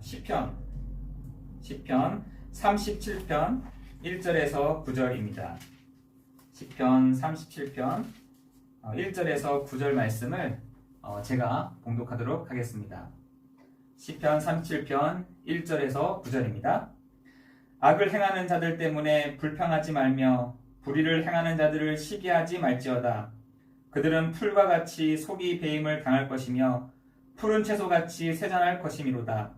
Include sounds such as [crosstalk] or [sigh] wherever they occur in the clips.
시편 시편 37편 1절에서 9절입니다. 시편 37편 1절에서 9절 말씀을 어, 제가 봉독하도록 하겠습니다. 시편 37편 1절에서 9절입니다. 악을 행하는 자들 때문에 불평하지 말며 불의를 행하는 자들을 시기하지 말지어다. 그들은 풀과 같이 속이 배임을 당할 것이며 푸른 채소같이 세잔할 것이미로다.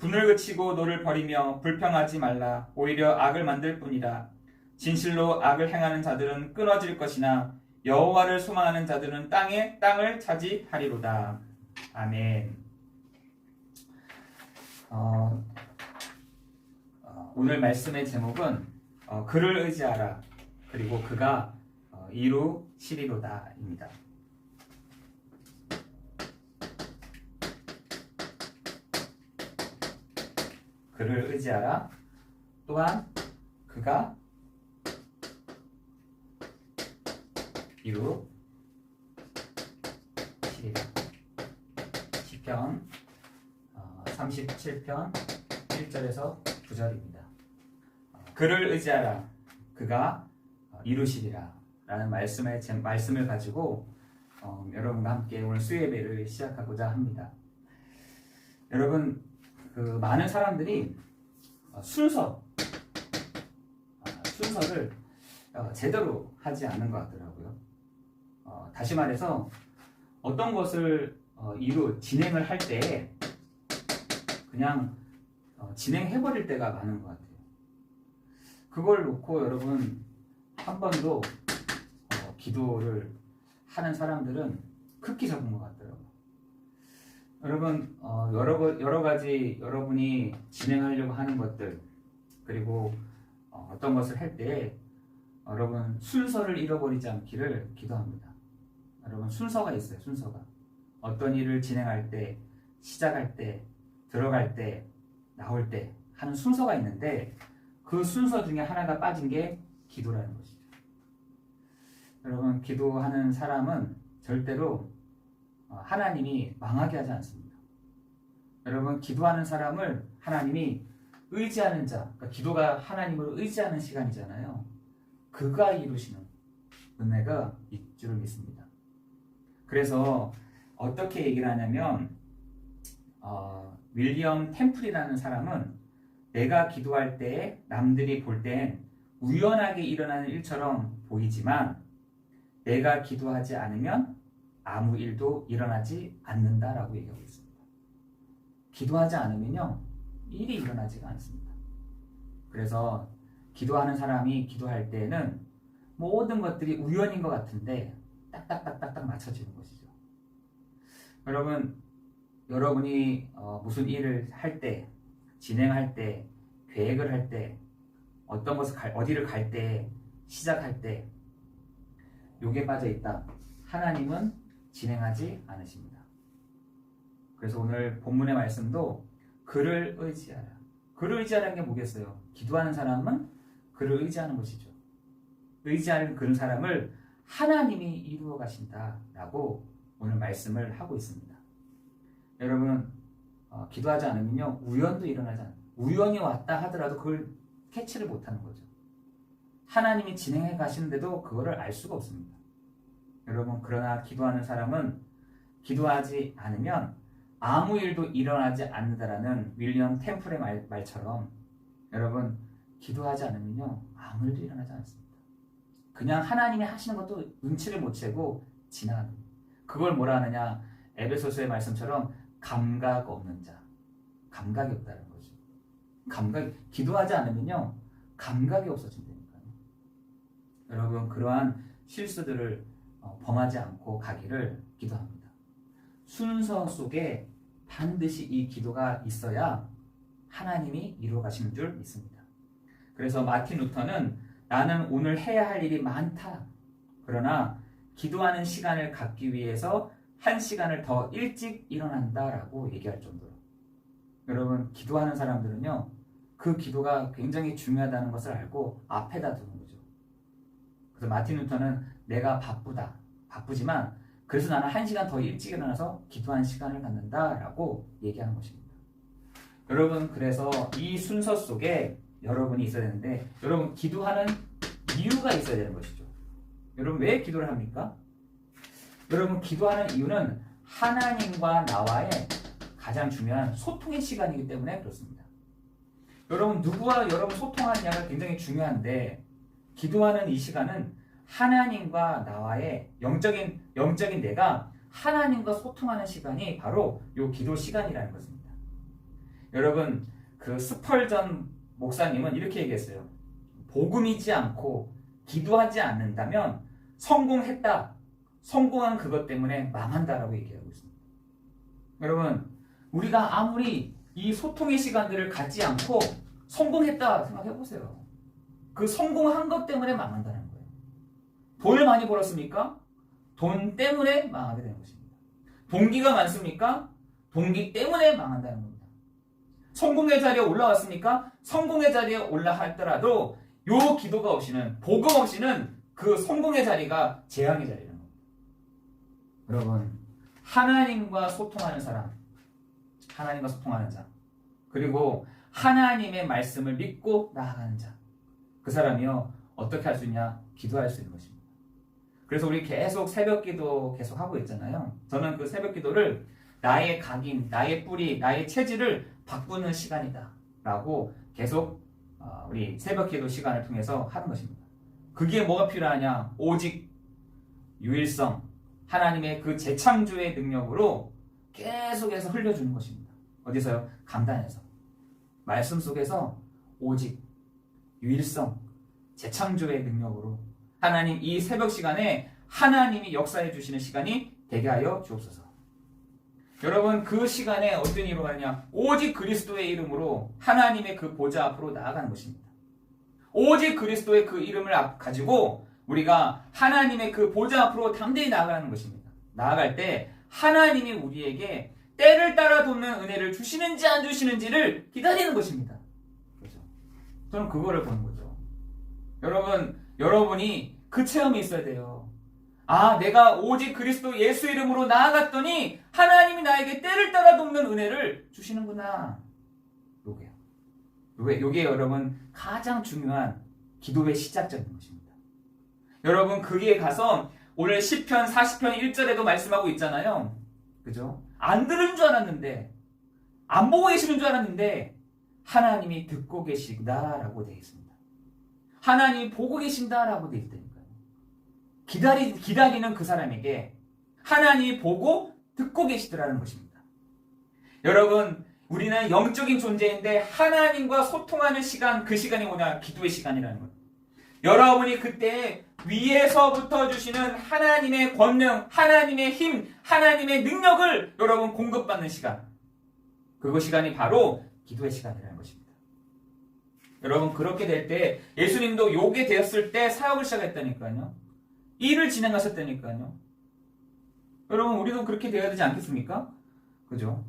분을 그치고 너를 버리며 불평하지 말라. 오히려 악을 만들 뿐이라. 진실로 악을 행하는 자들은 끊어질 것이나 여호와를 소망하는 자들은 땅에 땅을 차지하리로다. 아멘. 어, 어, 오늘 말씀의 제목은 어, 그를 의지하라. 그리고 그가 어, 이루시리로다입니다. 그를 의지하라. 또한 그가 이루 시리라. 시편 37편 1절에서 9절입니다. 어, 그를 의지하라. 그가 어, 이루시리라. 라는 말씀의 제, 말씀을 가지고 어, 여러분과 함께 오늘 수예배를 시작하고자 합니다. 여러분 그 많은 사람들이 어, 순서 어, 순서를 어, 제대로 하지 않는 것 같더라고요. 어, 다시 말해서 어떤 것을 어, 이루 진행을 할 때 그냥 어, 진행해 버릴 때가 많은 것 같아요. 그걸 놓고 여러분 한 번도 어, 기도를 하는 사람들은 극히 적은 것 같더라고요. 여러분 어, 여러 여러 가지 여러분이 진행하려고 하는 것들 그리고 어, 떤 것을 할 때 여러분 순서를 잃어버리지 않기를 기도합니다. 여러분 순서가 있어요. 순서가 어떤 일을 진행할 때 시작할 때 들어갈 때 나올 때 하는 순서가 있는데 그 순서 중에 하나가 빠진 게 기도라는 것이죠. 여러분 기도하는 사람은 절대로 어, 하나님이 망하게 하지 않습니다. 여러분 기도하는 사람을 하나님이 의지하는 자, 그러니까 기도가 하나님을 의지하는 시간이잖아요. 그가 이루시는 은혜가 있줄 믿습니다. 그래서 어떻게 얘기를 하냐면 어, 윌리엄 템플이라는 사람은 내가 기도할 때 남들이 볼 땐 우연하게 일어나는 일처럼 보이지만 내가 기도하지 않으면 아무 일도 일어나지 않는다라고 얘기하고 있습니다. 기도하지 않으면요, 일이 일어나지가 않습니다. 그래서 기도하는 사람이 기도할 때는 모든 것들이 우연인 것 같은데 딱딱딱딱딱 맞춰지는 것이죠. 여러분, 여러분이 어, 무슨 일을 할 때, 진행할 때, 계획을 할 때, 어떤 것을 갈, 어디를 갈 때, 시작할 때, 요게 빠져 있다. 하나님은 진행하지 않으십니다. 그래서 오늘 본문의 말씀도 그를 의지하라. 그를 의지하라는 게 뭐겠어요? 기도하는 사람은 그를 의지하는 것이죠. 의지하는 그런 사람을 하나님이 이루어 가신다라고 오늘 말씀을 하고 있습니다. 여러분 어, 기도하지 않으면요 우연도 일어나지 않아요. 우연이 왔다 하더라도 그걸 캐치를 못하는 거죠. 하나님이 진행해 가시는데도 그거를 알 수가 없습니다. 여러분 그러나 기도하는 사람은 기도하지 않으면 아무 일도 일어나지 않는다라는 윌리엄 템플의 말, 말처럼 여러분 기도하지 않으면요 아무 일도 일어나지 않습니다. 그냥 하나님이 하시는 것도 눈치를 못 채고 지나가는 그걸 뭐라 하느냐 에베소서의 말씀처럼 감각 없는 자 감각이 없다는 거죠. 감각 기도하지 않으면요 감각이 없어진다니까요. 여러분 그러한 실수들을 어, 범하지 않고 가기를 기도합니다. 순서 속에 반드시 이 기도가 있어야 하나님이 이루어 가시는 줄 믿습니다. 그래서 마틴 루터는 나는 오늘 해야 할 일이 많다. 그러나 기도하는 시간을 갖기 위해서 한 시간을 더 일찍 일어난다라고 얘기할 정도로. 여러분, 기도하는 사람들은요, 그 기도가 굉장히 중요하다는 것을 알고 앞에다 두는 거죠. 그래서 마틴 루터는 내가 바쁘다. 바쁘지만 그래서 나는 한 시간 더 일찍 일어나서 기도한 시간을 갖는다라고 얘기하는 것입니다. 여러분, 그래서 이 순서 속에 여러분이 있어야 되는데, 여러분, 기도하는 이유가 있어야 되는 것이죠. 여러분, 왜 기도를 합니까? 여러분, 기도하는 이유는 하나님과 나와의 가장 중요한 소통의 시간이기 때문에 그렇습니다. 여러분, 누구와 여러분 소통하느냐가 굉장히 중요한데, 기도하는 이 시간은 하나님과 나와의 영적인, 영적인 내가 하나님과 소통하는 시간이 바로 요 기도 시간이라는 것입니다. 여러분, 그 스펄전 목사님은 이렇게 얘기했어요. 복음이지 않고 기도하지 않는다면 성공했다. 성공한 그것 때문에 망한다라고 얘기하고 있습니다. 여러분, 우리가 아무리 이 소통의 시간들을 갖지 않고 성공했다 생각해 보세요. 그 성공한 것 때문에 망한다는. 돈을 많이 벌었습니까? 돈 때문에 망하게 되는 것입니다. 동기가 많습니까? 동기 때문에 망한다는 겁니다. 성공의 자리에 올라왔습니까? 성공의 자리에 올라할더라도 요 기도가 없이는 복음 없이는 그 성공의 자리가 재앙의 자리라는 겁니다. 여러분 하나님과 소통하는 사람, 하나님과 소통하는 자, 그리고 하나님의 말씀을 믿고 나아가는 자, 그 사람이요 어떻게 할 수 있냐? 기도할 수 있는 것입니다. 그래서 우리 계속 새벽 기도 계속 하고 있잖아요. 저는 그 새벽 기도를 나의 각인, 나의 뿌리, 나의 체질을 바꾸는 시간이다 라고 계속 어, 우리 새벽 기도 시간을 통해서 하는 것입니다. 그게 뭐가 필요하냐? 오직 유일성, 하나님의 그 재창조의 능력으로 계속해서 흘려주는 것입니다. 어디서요? 감단에서. 말씀 속에서 오직 유일성, 재창조의 능력으로 하나님 이 새벽 시간에 하나님이 역사해 주시는 시간이 되게 하여 주옵소서. 여러분 그 시간에 어떤 일로 가느냐? 오직 그리스도의 이름으로 하나님의 그 보좌 앞으로 나아가는 것입니다. 오직 그리스도의 그 이름을 앞- 가지고 우리가 하나님의 그 보좌 앞으로 담대히 나아가는 것입니다. 나아갈 때 하나님이 우리에게 때를 따라 돕는 은혜를 주시는지 안 주시는지를 기다리는 것입니다. 그렇죠? 저는 그거를 보는 거죠. 여러분, 여러분이 그 체험이 있어야 돼요. 아, 내가 오직 그리스도 예수 이름으로 나아갔더니 하나님이 나에게 때를 따라 돕는 은혜를 주시는구나. 요게요. 요게, 요게 여러분 가장 중요한 기도의 시작점인 것입니다. 여러분, 거기에 가서 오늘 10편, 40편 1절에도 말씀하고 있잖아요. 그죠? 안 들은 줄 알았는데, 안 보고 계시는 줄 알았는데, 하나님이 듣고 계시다라고 되어 있습니다. 하나님이 보고 계신다라고 되어 있다니까요. 기다리, 기다리는 그 사람에게 하나님이 보고 듣고 계시더라는 것입니다. 여러분, 우리는 영적인 존재인데 하나님과 소통하는 시간, 그 시간이 뭐냐? 기도의 시간이라는 거예요. 여러분이 그때 위에서부터 주시는 하나님의 권능, 하나님의 힘, 하나님의 능력을 여러분 공급받는 시간. 그 시간이 바로 기도의 시간이라는 것입니다. 여러분 그렇게 될 때 예수님도 요게 되었을 때 사역을 시작했다니까요. 일을 진행하셨다니까요. 여러분 우리도 그렇게 되어야 되지 않겠습니까? 그죠?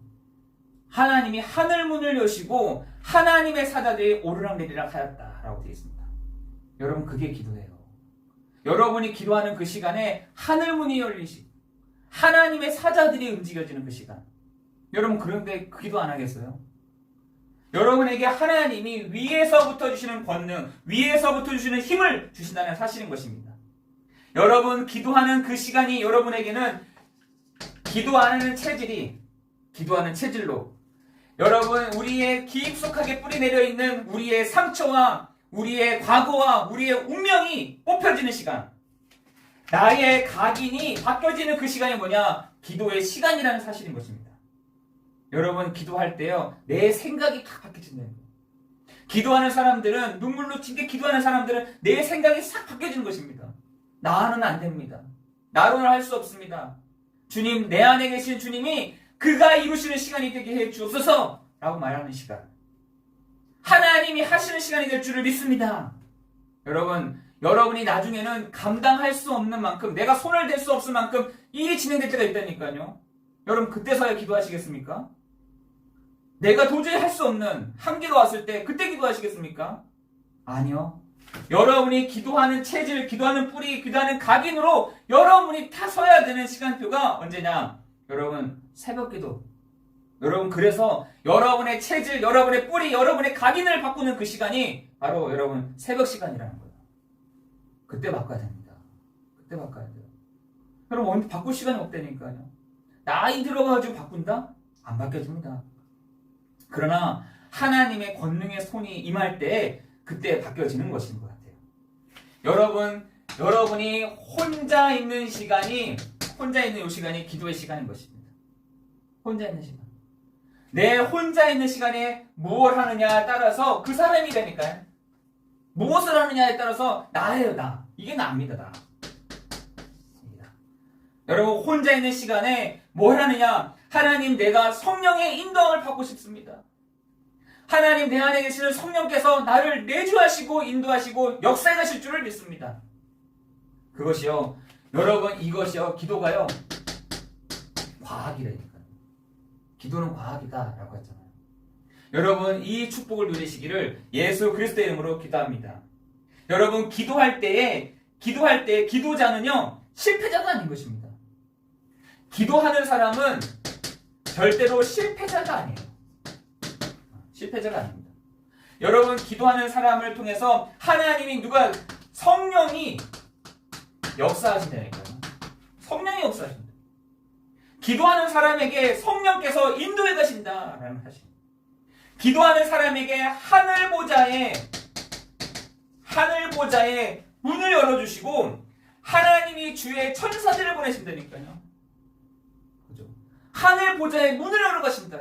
하나님이 하늘 문을 여시고 하나님의 사자들이 오르락내리락 하였다라고 되어 있습니다. 여러분 그게 기도예요. 여러분이 기도하는 그 시간에 하늘 문이 열리시고 하나님의 사자들이 움직여지는 그 시간. 여러분 그런데 기도 안 하겠어요? 여러분에게 하나님이 위에서부터 주시는 권능, 위에서부터 주시는 힘을 주신다는 사실인 것입니다. 여러분 기도하는 그 시간이 여러분에게는 기도하는 체질이 기도하는 체질로 여러분 우리의 깊숙하게 뿌리 내려 있는 우리의 상처와 우리의 과거와 우리의 운명이 뽑혀지는 시간. 나의 각인이 바뀌어지는 그 시간이 뭐냐? 기도의 시간이라는 사실인 것입니다. 여러분 기도할 때요 내 생각이 다 바뀌어진다는 거예요. 기도하는 사람들은 눈물로 튕겨 기도하는 사람들은 내 생각이 싹 바뀌어지는 것입니다. 나는 안 됩니다. 나로는 할 수 없습니다. 주님 내 안에 계신 주님이 그가 이루시는 시간이 되게 해 주옵소서라고 말하는 시간. 하나님이 하시는 시간이 될 줄을 믿습니다. 여러분, 여러분이 나중에는 감당할 수 없는 만큼, 내가 손을 댈 수 없을 만큼 일이 진행될 때가 있다니까요. 여러분, 그때서야 기도하시겠습니까? 내가 도저히 할 수 없는 한계가 왔을 때, 그때 기도하시겠습니까? 아니요. 여러분이 기도하는 체질, 기도하는 뿌리, 기도하는 각인으로 여러분이 타 서야 되는 시간표가 언제냐? 여러분, 새벽 기도. 여러분, 그래서 여러분의 체질, 여러분의 뿌리, 여러분의 각인을 바꾸는 그 시간이 바로 여러분 새벽 시간이라는 거예요. 그때 바꿔야 됩니다. 그때 바꿔야 돼요. 여러분, 바꿀 시간이 없다니까요. 나이 들어가지고 바꾼다? 안 바뀌어집니다. 그러나 하나님의 권능의 손이 임할 때 그때 바뀌어지는 것인 것 같아요. 여러분, 여러분이 혼자 있는 시간이 혼자 있는 이 시간이 기도의 시간인 것입니다. 혼자 있는 시간. 내 혼자 있는 시간에 무엇을 하느냐에 따라서 그 사람이 되니까요. 무엇을 하느냐에 따라서 나예요, 나. 이게 나입니다, 나. 여러분, 혼자 있는 시간에 뭘 하느냐? 하나님, 내가 성령의 인도함을 받고 싶습니다. 하나님 내 안에 계시는 성령께서 나를 내주하시고 인도하시고 역사해 가실 줄을 믿습니다. 그것이요. 여러분 이것이요. 기도가요. 과학이라니까요. 기도는 과학이다라고 했잖아요. 여러분 이 축복을 누리시기를 예수 그리스도의 이름으로 기도합니다. 여러분 기도할 때에 기도할 때 기도자는요. 실패자가 아닌 것입니다. 기도하는 사람은 절대로 실패자가 아니에요. 실패자가 아닙니다. 여러분 기도하는 사람을 통해서 하나님이 누가 성령이 역사하신다니까요. 성령이 역사하신다. 기도하는 사람에게 성령께서 인도해 가신다라는 사실. 기도하는 사람에게 하늘 보좌에 하늘 보좌에 문을 열어주시고 하나님이 주의 천사들을 보내신다니까요. 하늘 보좌에 문을 열어 가신다.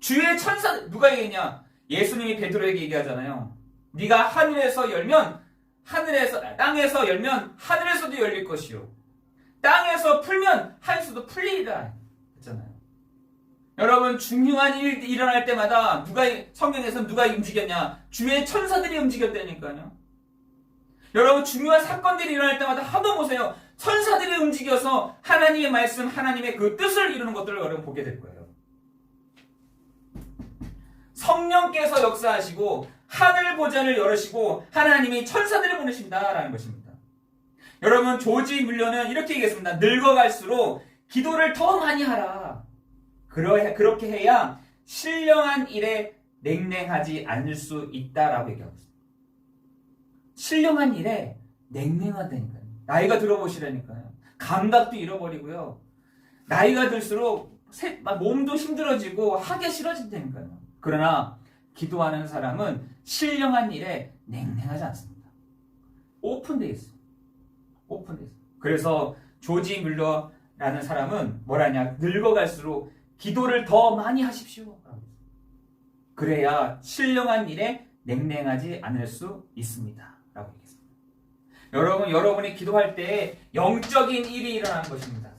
주의 천사 누가 얘기했냐? 예수님이 베드로에게 얘기하잖아요. 네가 하늘에서 열면 하늘에서 땅에서 열면 하늘에서도 열릴 것이요. 땅에서 풀면 하늘에서도 풀리리라 했잖아요. 여러분 중요한 일 일어날 때마다 누가 성경에서 누가 움직였냐? 주의 천사들이 움직였다니까요. 여러분 중요한 사건들이 일어날 때마다 한번 보세요. 천사들이 움직여서 하나님의 말씀, 하나님의 그 뜻을 이루는 것들을 여러분 보게 될 거예요. 성령께서 역사하시고 하늘 보좌를 열으시고 하나님이 천사들을 보내신다라는 것입니다. 여러분 조지 물려는 이렇게 얘기했습니다. 늙어갈수록 기도를 더 많이 하라. 그러, 그렇게 해야 신령한 일에 냉랭하지 않을 수 있다라고 얘기하고 있습니다. 신령한 일에 냉랭하다니까요. 나이가 들어보시라니까요. 감각도 잃어버리고요. 나이가 들수록 몸도 힘들어지고 하기 싫어진다니까요. 그러나 기도하는 사람은 신령한 일에 냉랭하지 않습니다. 오픈되어 있어요. 오픈되어 있어요. 그래서 조지 뮬러라는 사람은 뭐라냐? 늙어갈수록 기도를 더 많이 하십시오. 그래야 신령한 일에 냉랭하지 않을 수 있습니다. 여러분, 여러분이 기도할 때 영적인 일이 일어나는 것입니다.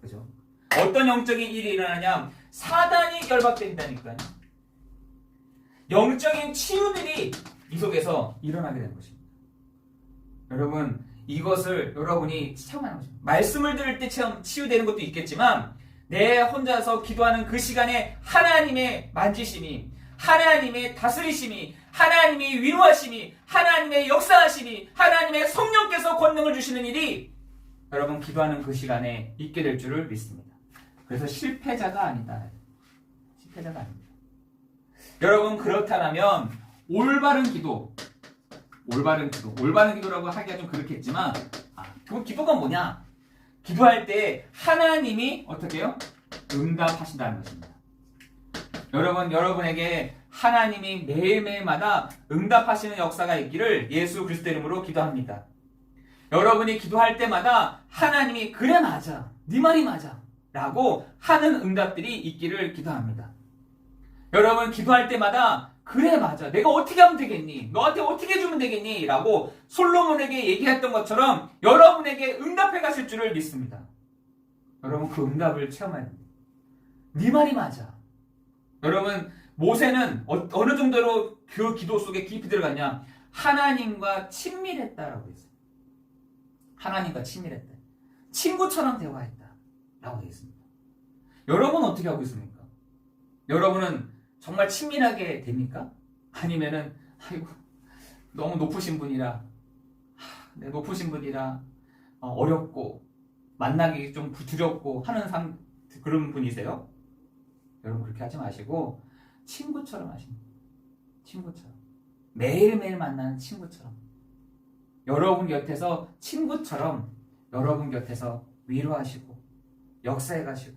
그죠? 어떤 영적인 일이 일어나냐? 사단이 결박된다니까요. 영적인 치유들이 이 속에서 일어나게 되는 것입니다. 여러분, 이것을 여러분이 체험하는 것입니다. 말씀을 들을 때 체험, 치유되는 것도 있겠지만, 내 혼자서 기도하는 그 시간에 하나님의 만지심이, 하나님의 다스리심이, 하나님의 위로하심이, 하나님의 역사하심이, 하나님의 성령께서 권능을 주시는 일이 여러분 기도하는 그 시간에 있게 될 줄을 믿습니다. 그래서 실패자가 아니다. 실패자가 아닙니다. 여러분 그렇다면 올바른 기도, 올바른 기도, 올바른 기도라고 하기가 좀 그렇겠지만, 아, 그 기도가 뭐냐? 기도할 때 하나님이 어떻게 해요? 응답하신다는 것입니다. 여러분, 여러분에게 하나님이 매일매일마다 응답하시는 역사가 있기를 예수 그리스도 이름으로 기도합니다. 여러분이 기도할 때마다 하나님이 그래 맞아, 네 말이 맞아 라고 하는 응답들이 있기를 기도합니다. 여러분 기도할 때마다 그래 맞아 내가 어떻게 하면 되겠니 너한테 어떻게 해주면 되겠니 라고 솔로몬에게 얘기했던 것처럼 여러분에게 응답해 가실 줄을 믿습니다 여러분 그 응답을 체험해야 됩니다 네 말이 맞아 여러분 모세는 어, 어느 정도로 그 기도 속에 깊이 들어갔냐? 하나님과 친밀했다라고 했어요. 하나님과 친밀했다. 친구처럼 대화했다. 라고 되어 있습니다. 여러분은 어떻게 하고 있습니까? 여러분은 정말 친밀하게 됩니까? 아니면은, 아이고, 너무 높으신 분이라, 하, 네, 높으신 분이라, 어, 어렵고, 만나기 좀 두렵고 하는 삶, 그런 분이세요? 여러분 그렇게 하지 마시고, 친구처럼 하십니다. 친구처럼. 매일매일 만나는 친구처럼. 여러분 곁에서 친구처럼 여러분 곁에서 위로하시고, 역사해 가시고,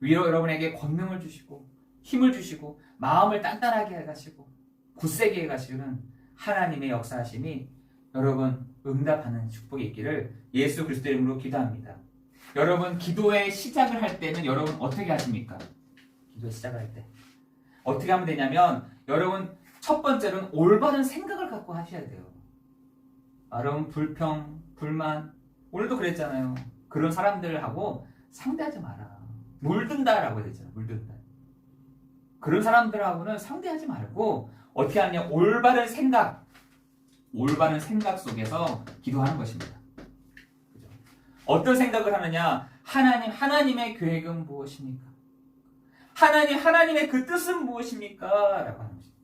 위로 여러분에게 권능을 주시고, 힘을 주시고, 마음을 단단하게 해 가시고, 굳세게 해 가시는 하나님의 역사하심이 여러분 응답하는 축복이 있기를 예수 그리스도의 이름으로 기도합니다. 여러분 기도의 시작을 할 때는 여러분 어떻게 하십니까? 기도의 시작을 할 때. 어떻게 하면 되냐면 여러분 첫 번째로는 올바른 생각을 갖고 하셔야 돼요. 아, 여러분 불평, 불만 오늘도 그랬잖아요. 그런 사람들하고 상대하지 마라. 물든다라고 했잖아요. 물든다. 그런 사람들하고는 상대하지 말고 어떻게 하냐 올바른 생각, 올바른 생각 속에서 기도하는 것입니다. 그죠? 어떤 생각을 하느냐? 하나님, 하나님의 계획은 무엇입니까? 하나님, 하나님의 그 뜻은 무엇입니까? 라고 하는 것입니다.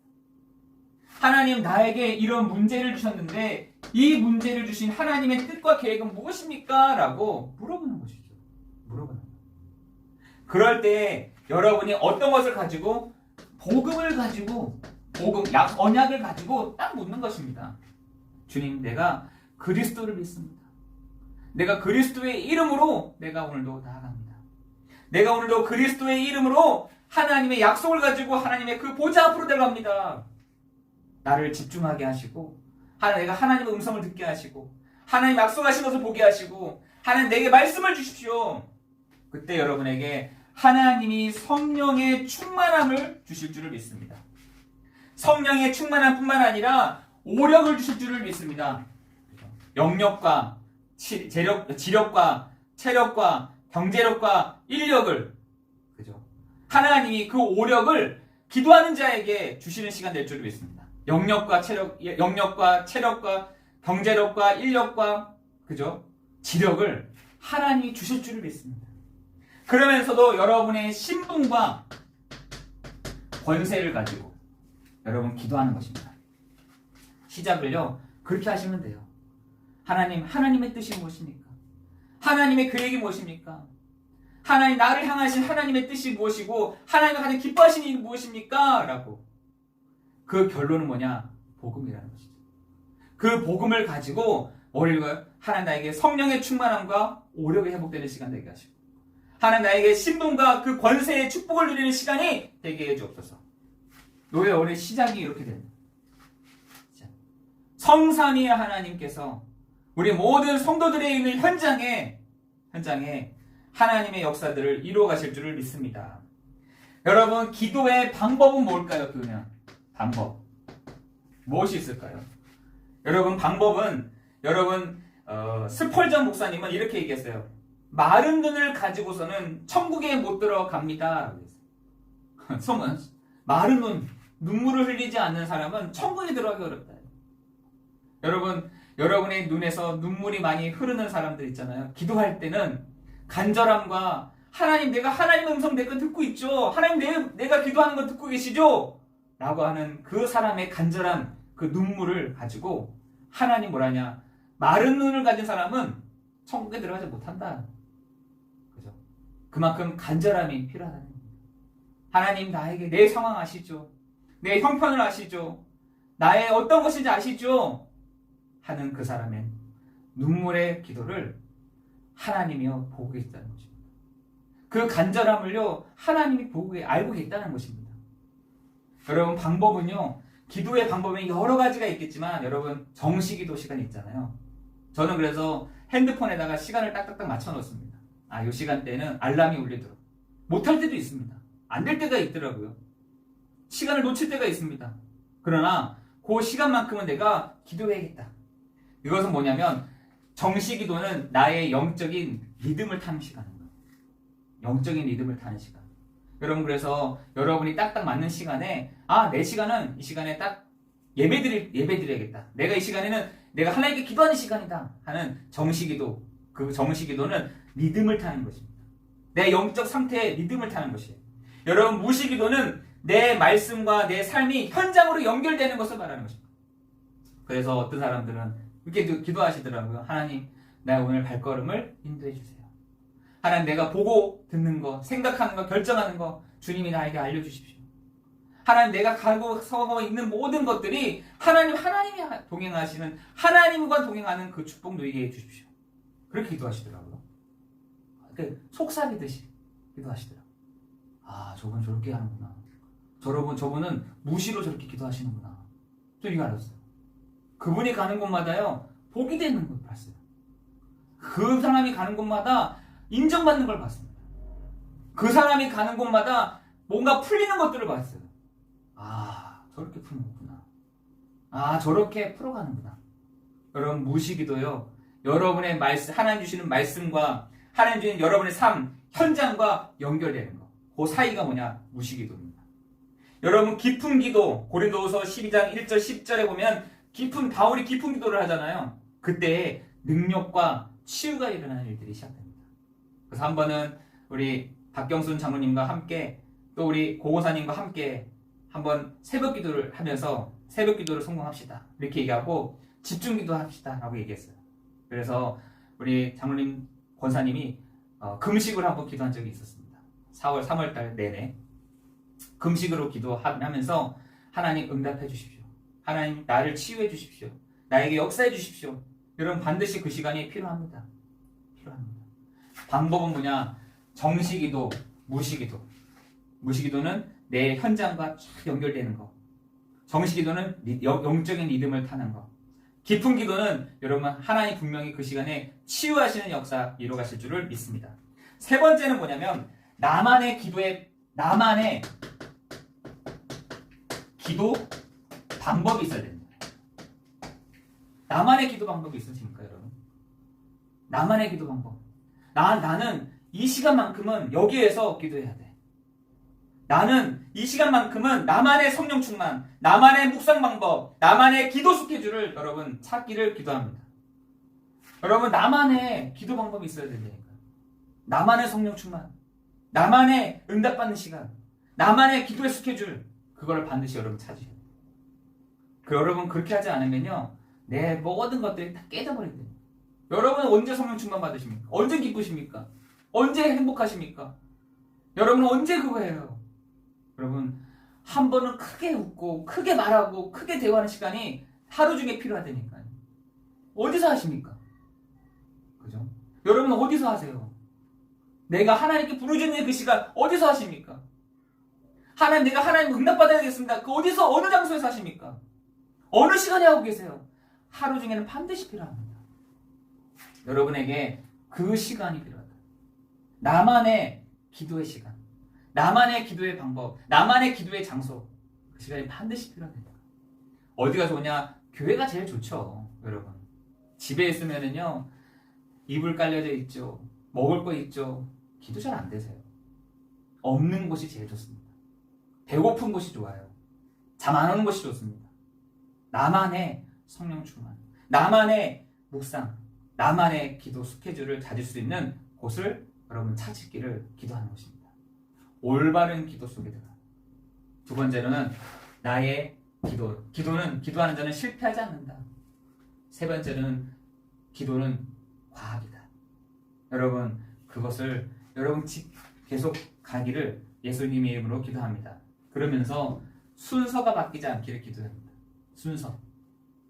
하나님, 나에게 이런 문제를 주셨는데, 이 문제를 주신 하나님의 뜻과 계획은 무엇입니까? 라고 물어보는 것이죠. 물어보는 것. 그럴 때 여러분이 어떤 것을 가지고, 복음을 가지고, 복음, 약, 언약을 가지고 딱 묻는 것입니다. 주님, 내가 그리스도를 믿습니다. 내가 그리스도의 이름으로 내가 오늘도 나아갑니다. 내가 오늘도 그리스도의 이름으로 하나님의 약속을 가지고 하나님의 그 보좌 앞으로 내려갑니다. 나를 집중하게 하시고, 내가 하나님의 음성을 듣게 하시고, 하나님 약속하신 것을 보게 하시고, 하나님 내게 말씀을 주십시오. 그때 여러분에게 하나님이 성령의 충만함을 주실 줄을 믿습니다. 성령의 충만함 뿐만 아니라 오력을 주실 줄을 믿습니다. 영력과 치, 재력, 지력과 체력과 경제력과 인력을 그죠? 하나님이 그 오력을 기도하는 자에게 주시는 시간 될 줄을 믿습니다. 영력과 체력, 영력과 체력과 경제력과 인력과 그죠? 지력을 하나님이 주실 줄을 믿습니다. 그러면서도 여러분의 신분과 권세를 가지고 여러분 기도하는 것입니다. 시작을요 그렇게 하시면 돼요. 하나님 하나님의 뜻이 무엇입니까? 하나님의 계획이 무엇입니까? 하나님 나를 향하신 하나님의 뜻이 무엇이고 하나님과 가장 기뻐하시는 일이 무엇입니까? 라고 그 결론은 뭐냐? 복음이라는 것이죠. 그 복음을 가지고 뭘 하나님 나에게 성령의 충만함과 오력이 회복되는 시간 되게 하시고 하나님 나에게 신분과 그 권세의 축복을 누리는 시간이 되게 해 주옵소서. 노예 오늘 시작이 이렇게 됩니다. 성삼위의 하나님께서 우리 모든 성도들의 있는 현장에 현장에 하나님의 역사들을 이루어 가실 줄을 믿습니다. 여러분 기도의 방법은 뭘까요? 그냥 방법 무엇이 있을까요? 여러분 방법은 여러분 어, 스펄전 목사님은 이렇게 얘기했어요. 마른 눈을 가지고서는 천국에 못 들어갑니다. [laughs] 소문 마른 눈 눈물을 흘리지 않는 사람은 천국에 들어가기 어렵다. 여러분, 여러분의 눈에서 눈물이 많이 흐르는 사람들 있잖아요. 기도할 때는 간절함과 하나님, 내가 하나님의 음성 내가 듣고 있죠. 하나님, 내, 내가 기도하는 거 듣고 계시죠? 라고 하는 그 사람의 간절한 그 눈물을 가지고 하나님 뭐라냐? 마른 눈을 가진 사람은 천국에 들어가지 못한다. 그죠? 그만큼 간절함이 필요하다는 겁니다. 하나님, 나에게 내 상황 아시죠? 내 형편을 아시죠? 나의 어떤 것인지 아시죠? 하는 그 사람의 눈물의 기도를 하나님이요 보고 계시다는 것입니다. 그 간절함을요 하나님이 보고 알고 계시다는 것입니다. 여러분 방법은요 기도의 방법은 여러 가지가 있겠지만 여러분 정시기도 시간이 있잖아요. 저는 그래서 핸드폰에다가 시간을 딱딱딱 맞춰 놓습니다. 아, 이 시간대는 알람이 울리도록. 못할 때도 있습니다. 안 될 때가 있더라고요. 시간을 놓칠 때가 있습니다. 그러나 그 시간만큼은 내가 기도해야겠다. 이것은 뭐냐면 정시 기도는 나의 영적인 리듬을 타는 시간인 거예요. 영적인 리듬을 타는 시간. 여러분 그래서 여러분이 딱딱 맞는 시간에 아 내 시간은 이 시간에 딱 예배 드릴 예배 드려야겠다. 내가 이 시간에는 내가 하나님께 기도하는 시간이다 하는 정시기도 그 정시기도는 리듬을 타는 것입니다. 내 영적 상태에 리듬을 타는 것이에요. 여러분 무시기도는 내 말씀과 내 삶이 현장으로 연결되는 것을 말하는 것입니다. 그래서 어떤 사람들은 이렇게 기- 기도하시더라고요. 하나님, 나 오늘 발걸음을 인도해 주세요. 하나님, 내가 보고 듣는 거, 생각하는 거, 결정하는 거, 주님이 나에게 알려주십시오. 하나님, 내가 가고 서고 있는 모든 것들이 하나님, 하나님이 동행하시는, 하나님과 동행하는 그 축복 누리게 해 주십시오. 그렇게 기도하시더라고요. 그 속삭이듯이 기도하시더라고요. 아, 저분 저렇게 하는구나. 저러분, 저분은 무시로 저렇게 기도하시는구나. 저 이거 알았어요. 그분이 가는 곳마다요, 복이 되는 걸 봤어요. 그 사람이 가는 곳마다 인정받는 걸 봤습니다. 그 사람이 가는 곳마다 뭔가 풀리는 것들을 봤어요. 아, 저렇게 푸는 거구나. 아, 저렇게 풀어가는구나. 여러분, 무시기도요, 여러분의 말씀, 하나님 주시는 말씀과 하나님 주시는 여러분의 삶, 현장과 연결되는 거. 그 사이가 뭐냐? 무시기도입니다. 여러분, 깊은 기도, 고린도후서 12장 1절 10절에 보면 깊은 바울이 깊은 기도를 하잖아요. 그때 능력과 치유가 일어나는 일들이 시작됩니다. 그래서 한 번은 우리 박경순 장로님과 함께 또 우리 고고사님과 함께 한번 새벽 기도를 하면서 새벽 기도를 성공합시다. 이렇게 얘기하고 집중 기도 합시다. 라고 얘기했어요. 그래서 우리 장로님 권사님이 어, 금식을 하고 기도한 적이 있었습니다. 4월, 3월 달 내내 금식으로 기도하면서 하나님 응답해 주십시오. 하나님 나를 치유해 주십시오. 나에게 역사해 주십시오. 여러분 반드시 그 시간이 필요합니다. 필요합니다. 방법은 뭐냐? 정시기도, 무시기도. 무시기도는 내 현장과 쫙 연결되는 거. 정시기도는 영적인 리듬을 타는 거. 깊은 기도는 여러분 하나님 분명히 그 시간에 치유하시는 역사 이루어가실 줄을 믿습니다. 세 번째는 뭐냐면 나만의 기도에 나만의 기도 방법이 있어야 됩니다. 나만의 기도 방법이 있으십니까, 여러분? 나만의 기도 방법. 나, 나는 이 시간만큼은 여기에서 기도해야 돼. 나는 이 시간만큼은 나만의 성령 충만, 나만의 묵상 방법, 나만의 기도 스케줄을 여러분 찾기를 기도합니다. 여러분, 나만의 기도 방법이 있어야 된다니까. 나만의 성령 충만, 나만의 응답받는 시간, 나만의 기도의 스케줄, 그거를 반드시 여러분 찾으셔야 돼요. 그 여러분 그렇게 하지 않으면요, 내 모든 것들이 다 깨져버린대요. 여러분 언제 성령 충만 받으십니까? 언제 기쁘십니까? 언제 행복하십니까? 여러분 언제 그거 해요? 여러분 한 번은 크게 웃고 크게 말하고 크게 대화하는 시간이 하루 중에 필요하다니까요. 어디서 하십니까? 그죠? 여러분 어디서 하세요? 내가 하나님께 부르짖는 그 시간 어디서 하십니까? 하나님 내가 하나님 응답받아야겠습니다. 그 어디서 어느 장소에서 하십니까? 어느 시간에 하고 계세요? 하루 중에는 반드시 필요합니다. 여러분에게 그 시간이 필요하다. 나만의 기도의 시간, 나만의 기도의 방법, 나만의 기도의 장소, 그 시간이 반드시 필요합니다. 어디가 좋냐? 교회가 제일 좋죠, 여러분. 집에 있으면은요, 이불 깔려져 있죠, 먹을 거 있죠, 기도 잘 안 되세요. 없는 곳이 제일 좋습니다. 배고픈 곳이 좋아요. 잠 안 오는 곳이 좋습니다. 나만의 성령 충만, 나만의 묵상, 나만의 기도 스케줄을 찾을 수 있는 곳을 여러분 찾기를 기도하는 것입니다. 올바른 기도 속에 들어. 두 번째로는 나의 기도. 기도는 기도하는 자는 실패하지 않는다. 세 번째는 기도는 과학이다. 여러분 그것을 여러분 지- 계속 가기를 예수님의 이름으로 기도합니다. 그러면서 순서가 바뀌지 않기를 기도합니다. 순서.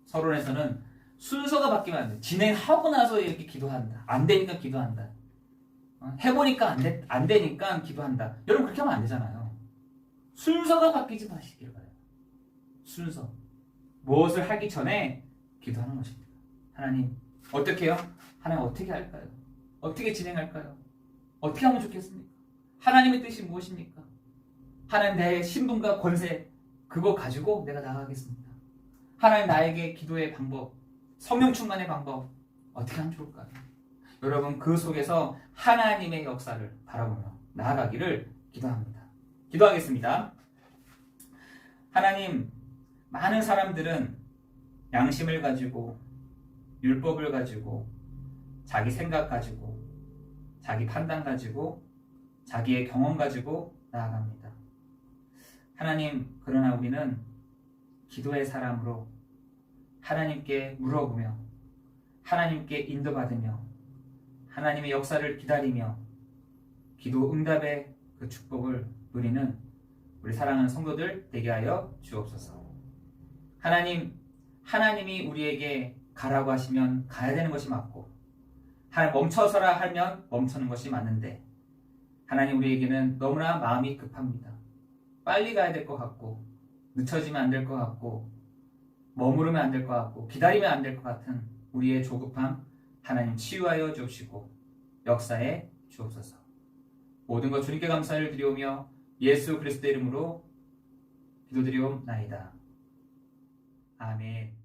서론에서는 순서가 바뀌면 안 돼. 진행하고 나서 이렇게 기도한다. 안 되니까 기도한다. 어, 해보니까 안, 되, 안 되니까 기도한다. 여러분 그렇게 하면 안 되잖아요. 순서가 바뀌지 마시길 바래요. 순서. 무엇을 하기 전에 기도하는 것입니다. 하나님 어떻게 해요? 하나님 어떻게 할까요? 어떻게 진행할까요? 어떻게 하면 좋겠습니까? 하나님의 뜻이 무엇입니까? 하나님 내 신분과 권세 그거 가지고 내가 나가겠습니다. 하나님 나에게 기도의 방법, 성령 충만의 방법 어떻게 하면 좋을까요? 여러분 그 속에서 하나님의 역사를 바라보며 나아가기를 기도합니다. 기도하겠습니다. 하나님, 많은 사람들은 양심을 가지고, 율법을 가지고, 자기 생각 가지고, 자기 판단 가지고, 자기의 경험 가지고 나아갑니다. 하나님, 그러나 우리는 기도의 사람으로 하나님께 물어보며, 하나님께 인도받으며, 하나님의 역사를 기다리며, 기도 응답의 그 축복을 누리는 우리 사랑하는 성도들 되게 하여 주옵소서. 하나님, 하나님이 우리에게 가라고 하시면 가야 되는 것이 맞고, 멈춰서라 하면 멈추는 것이 맞는데, 하나님 우리에게는 너무나 마음이 급합니다. 빨리 가야 될 것 같고, 늦춰지면 안 될 것 같고, 머무르면 안 될 것 같고, 기다리면 안 될 것 같은 우리의 조급함, 하나님 치유하여 주시고, 역사에 주옵소서. 모든 것 주님께 감사를 드리오며 예수 그리스도 이름으로 기도드리옵나이다. 아멘.